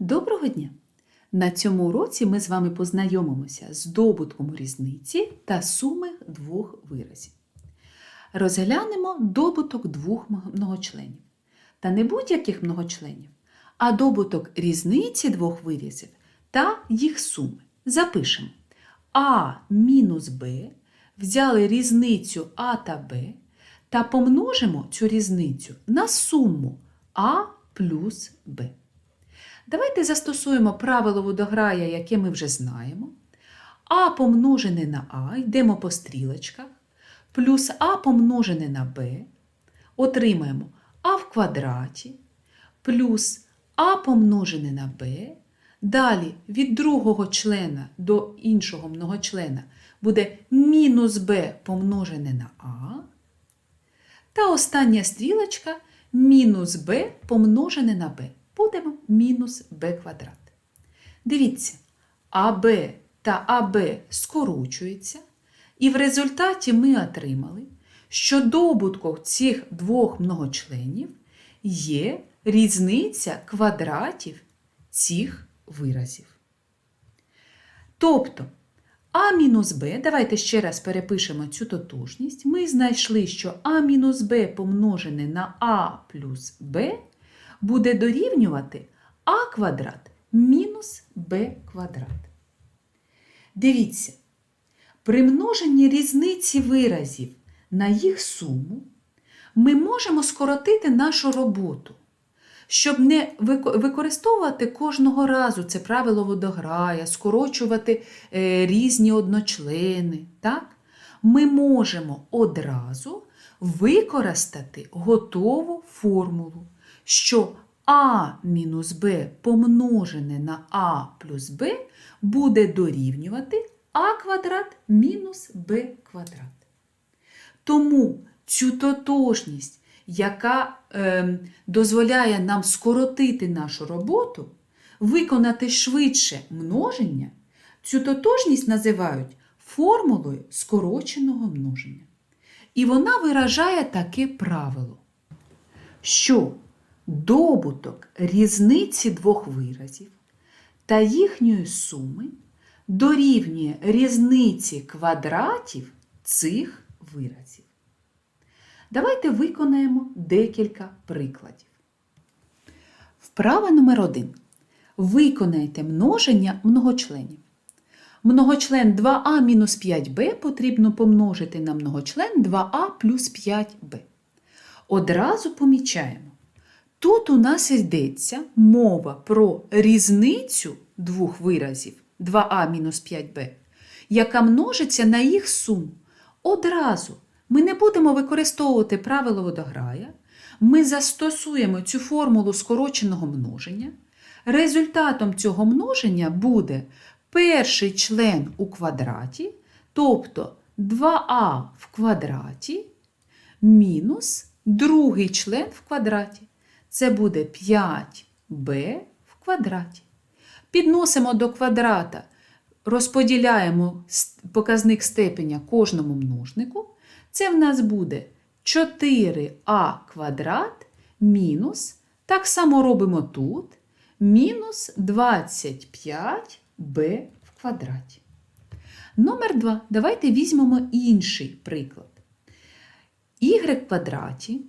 Доброго дня! На цьому уроці ми з вами познайомимося з добутком різниці та суми двох виразів. Розглянемо добуток двох многочленів. Та не будь-яких многочленів, а добуток різниці двох виразів та їх суми. Запишемо А мінус Б, взяли різницю А та Б та помножимо цю різницю на суму А плюс Б. Давайте застосуємо правило водограя, яке ми вже знаємо. А помножене на А, йдемо по стрілочках, плюс А помножене на Б, отримаємо А в квадраті, плюс А помножене на Б. Далі від другого члена до іншого многочлена буде мінус Б помножене на А. Та остання стрілочка мінус b помножене на b. Будемо мінус b квадрат. Дивіться, АБ та АБ скорочуються, і в результаті ми отримали, що добутком цих двох многочленів є різниця квадратів цих виразів. Тобто, а мінус Б, давайте ще раз перепишемо цю тотожність. Ми знайшли, що А мінус Б помножене на А плюс Б буде дорівнювати А квадрат мінус Б квадрат. Дивіться, при множенні різниці виразів на їх суму ми можемо скоротити нашу роботу. Щоб не використовувати кожного разу це правило водограя, скорочувати е, різні одночлени, так? ми можемо одразу використати готову формулу, що А мінус Б помножене на А плюс Б буде дорівнювати А квадрат мінус Б квадрат. Тому цю тотожність яка е, дозволяє нам скоротити нашу роботу, виконати швидше множення, цю тотожність називають формулою скороченого множення. І вона виражає таке правило, що добуток різниці двох виразів та їхньої суми дорівнює різниці квадратів цих виразів. Давайте виконаємо декілька прикладів. Вправа номер 1 Виконайте множення многочленів. Многочлен 2а мінус 5b потрібно помножити на многочлен 2а плюс 5b. Одразу помічаємо. Тут у нас йдеться мова про різницю двох виразів 2а мінус 5b, яка множиться на їх суму. Одразу ми не будемо використовувати правило водограя, ми застосуємо цю формулу скороченого множення. Результатом цього множення буде перший член у квадраті, тобто 2а в квадраті мінус другий член в квадраті. Це буде 5b в квадраті. Підносимо до квадрата, розподіляємо показник степеня кожному множнику. Це в нас буде 4а квадрат мінус, так само робимо тут, мінус 25b в квадраті. Номер 2. Давайте візьмемо інший приклад. y квадраті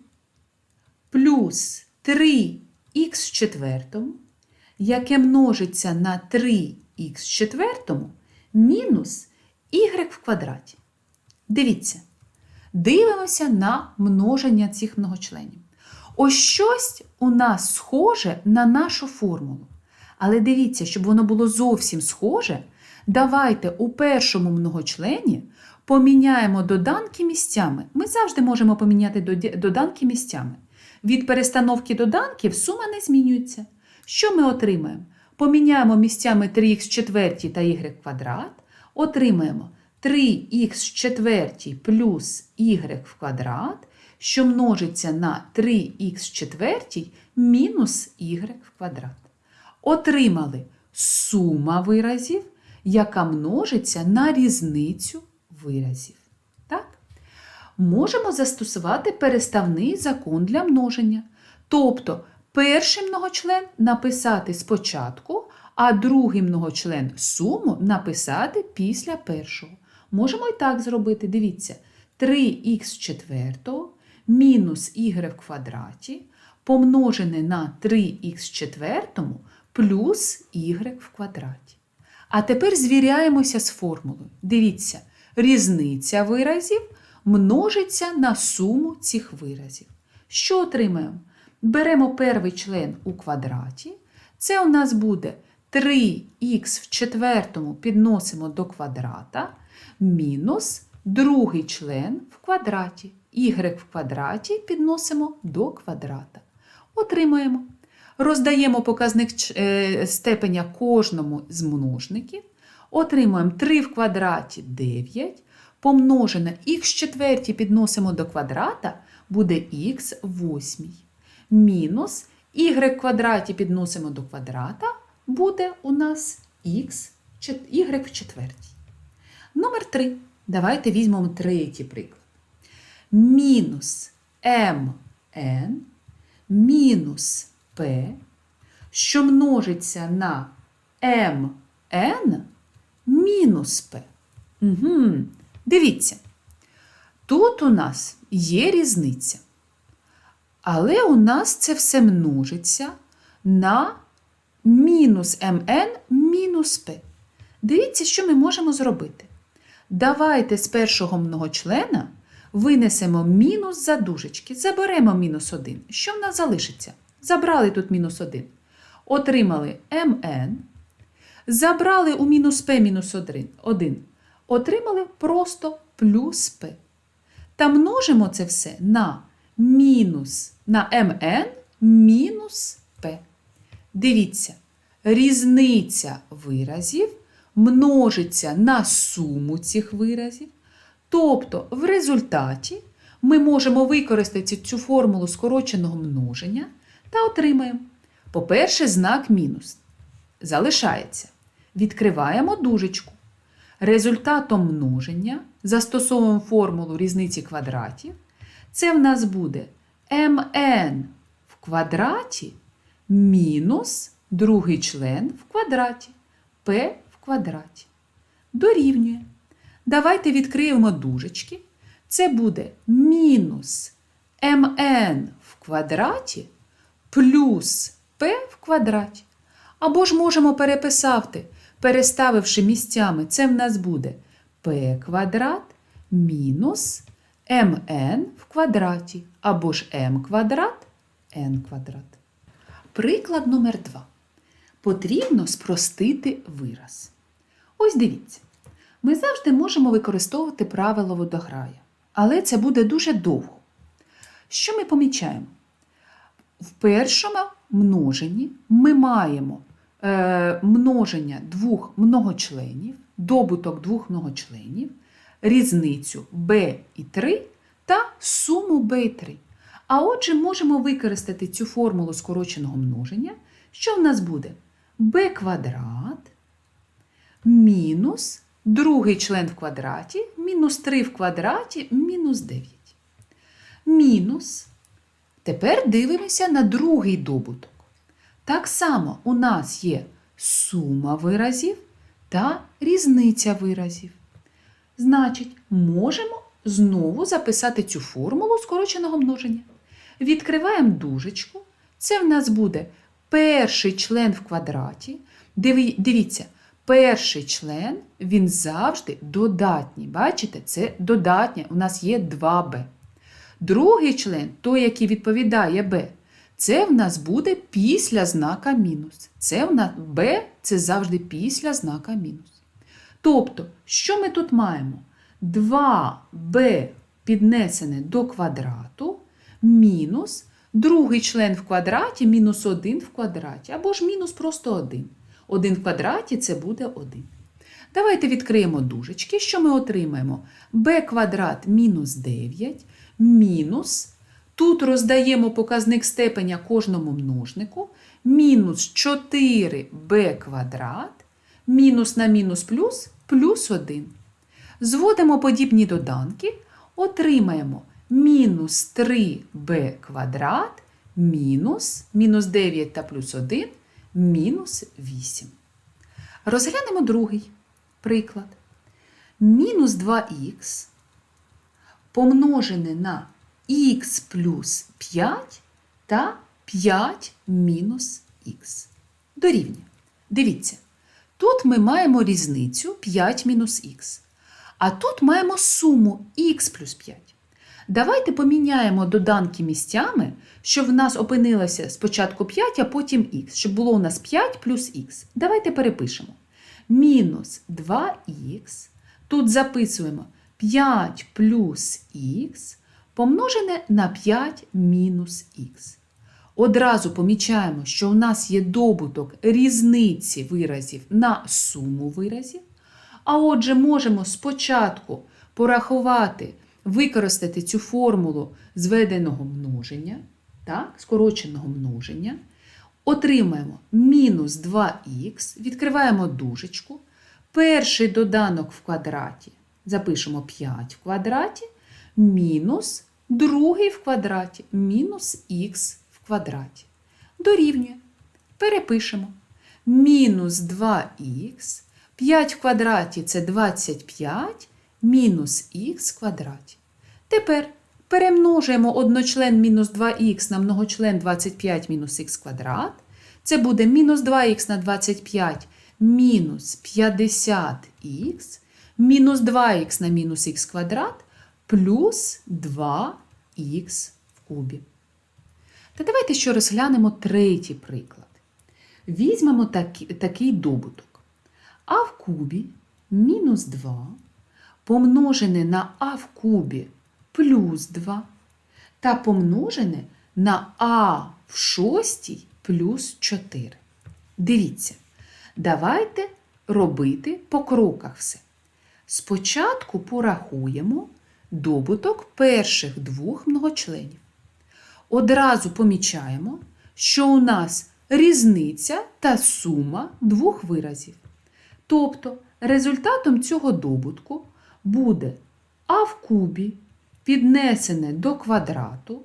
плюс 3х в четвертому, яке множиться на 3х в четвертому, мінус y в квадраті. Дивіться. Дивимося на множення цих многочленів. Ось щось у нас схоже на нашу формулу. Але дивіться, щоб воно було зовсім схоже, давайте у першому многочлені поміняємо доданки місцями. Ми завжди можемо поміняти доданки місцями. Від перестановки доданків сума не змінюється. Що ми отримаємо? Поміняємо місцями 3х четвертій та y квадрат, отримаємо 3х в плюс y в квадрат, що множиться на 3х в четвертій мінус y в квадрат. Отримали сума виразів, яка множиться на різницю виразів. Можемо застосувати переставний закон для множення. Тобто перший многочлен написати спочатку, а другий многочлен суму написати після першого. Можемо і так зробити. Дивіться, 3х четвертого мінус y в квадраті помножене на 3х четвертому плюс y в квадраті. А тепер звіряємося з формулою. Дивіться, різниця виразів множиться на суму цих виразів. Що отримаємо? Беремо перший член у квадраті. Це у нас буде 3х в четвертому підносимо до квадрата мінус другий член в квадраті. y в квадраті підносимо до квадрата. Отримаємо. Роздаємо показник е, степеня кожному з множників. Отримуємо 3 в квадраті 9. Помножене х четверті підносимо до квадрата, буде х восьмій. Мінус y квадраті підносимо до квадрата, буде у нас х, y в четвертій. Номер 3. Давайте візьмемо третій приклад. Мінус mn мінус p, що множиться на mn мінус p. Угу. Дивіться, тут у нас є різниця. Але у нас це все множиться на мінус mn мінус p. Дивіться, що ми можемо зробити. Давайте з першого многочлена винесемо мінус за дужечки, заберемо мінус 1. Що в нас залишиться? Забрали тут мінус 1. Отримали mn. Забрали у мінус p мінус 1. Отримали просто плюс p. Та множимо це все на мінус на mn мінус p. Дивіться, різниця виразів множиться на суму цих виразів. Тобто, в результаті ми можемо використати цю формулу скороченого множення та отримаємо. По-перше, знак мінус залишається. Відкриваємо дужечку. Результатом множення застосовуємо формулу різниці квадратів. Це в нас буде mn в квадраті мінус другий член в квадраті p в квадраті. Дорівнює. Давайте відкриємо дужечки. Це буде мінус mn в квадраті плюс p в квадраті. Або ж можемо переписати, переставивши місцями, це в нас буде p квадрат мінус mn в квадраті, або ж m квадрат n квадрат. Приклад номер 2. Потрібно спростити вираз. Ось дивіться. Ми завжди можемо використовувати правило водограя, але це буде дуже довго. Що ми помічаємо? В першому множенні ми маємо множення двох многочленів, добуток двох многочленів, різницю b і 3 та суму b і 3. А отже, можемо використати цю формулу скороченого множення. Що в нас буде? b квадрат мінус другий член в квадраті, мінус 3 в квадраті, мінус 9. Мінус. Тепер дивимося на другий добуток. Так само у нас є сума виразів та різниця виразів. Значить, можемо знову записати цю формулу скороченого множення. Відкриваємо дужечку. Це в нас буде перший член в квадраті. Дивіться, перший член він завжди додатній. Бачите, це додатнє. У нас є 2b. Другий член, той, який відповідає b, це в нас буде після знака мінус. Це в нас b це завжди після знака мінус. Тобто, що ми тут маємо? 2b піднесене до квадрату мінус другий член в квадраті мінус 1 в квадраті, або ж мінус просто 1. 1 в квадраті це буде 1. Давайте відкриємо дужечки. Що ми отримаємо? b квадрат мінус 9 мінус. Тут роздаємо показник степеня кожному множнику. Мінус 4b квадрат, мінус на мінус плюс плюс 1. Зводимо подібні доданки, отримаємо мінус 3b квадрат, мінус, мінус 9 та плюс 1, мінус 8. Розглянемо другий приклад. Мінус 2х помножене на х плюс 5 та 5 мінус х. Дорівнює. Дивіться, тут ми маємо різницю 5 мінус х. А тут маємо суму х плюс 5. Давайте поміняємо доданки місцями, щоб в нас опинилося спочатку 5, а потім х, щоб було у нас 5 плюс х. Давайте перепишемо. Мінус 2х. Тут записуємо 5 плюс х помножене на 5 мінус х. Одразу помічаємо, що у нас є добуток різниці виразів на суму виразів. А отже, можемо спочатку порахувати, використати цю формулу зведеного множення, так, скороченого множення. Отримаємо мінус 2х, відкриваємо дужечку. Перший доданок в квадраті запишемо 5 в квадраті, мінус другий в квадраті, мінус х в квадраті. Дорівнює. Перепишемо. Мінус 2х, 5 в квадраті це 25, мінус х в квадраті. Тепер перемножуємо одночлен мінус 2х на многочлен 25 мінус х квадрат. Це буде мінус 2х на 25 мінус 50х, мінус 2х на мінус х квадрат плюс 2х в кубі. Та давайте ще розглянемо третій приклад. Візьмемо такі, такий добуток. А в кубі мінус 2 помножене на а в кубі плюс 2 та помножене на а в шостій плюс 4. Дивіться, давайте робити по кроках все. Спочатку порахуємо добуток перших двох многочленів. Одразу помічаємо, що у нас різниця та сума двох виразів. Тобто результатом цього добутку буде а в кубі піднесене до квадрату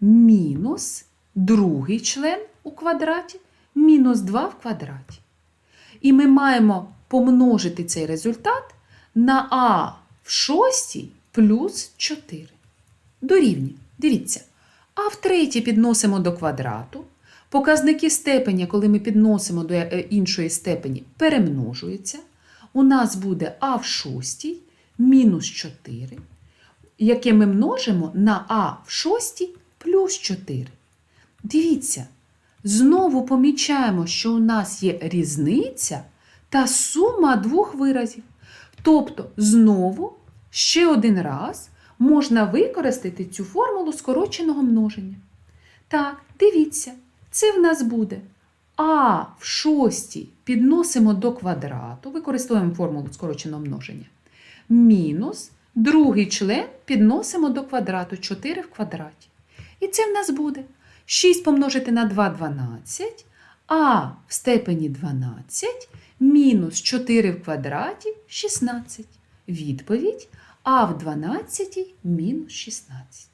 мінус другий член у квадраті мінус 2 в квадраті. І ми маємо помножити цей результат на а в шостій плюс 4. Дорівнює. Дивіться. А втретє підносимо до квадрату. Показники степеня, коли ми підносимо до е, іншої степені, перемножуються. У нас буде а в шостій мінус 4, яке ми множимо на а в шостій плюс 4. Дивіться, знову помічаємо, що у нас є різниця та сума двох виразів. Тобто, знову ще один раз можна використати цю формулу скороченого множення. Так, дивіться, це в нас буде а в шостій підносимо до квадрату, використовуємо формулу скороченого множення. Мінус другий член підносимо до квадрату 4 в квадраті. І це в нас буде 6 помножити на 2 12, а в степені 12 мінус 4 в квадраті 16. Відповідь а в 12 мінус 16.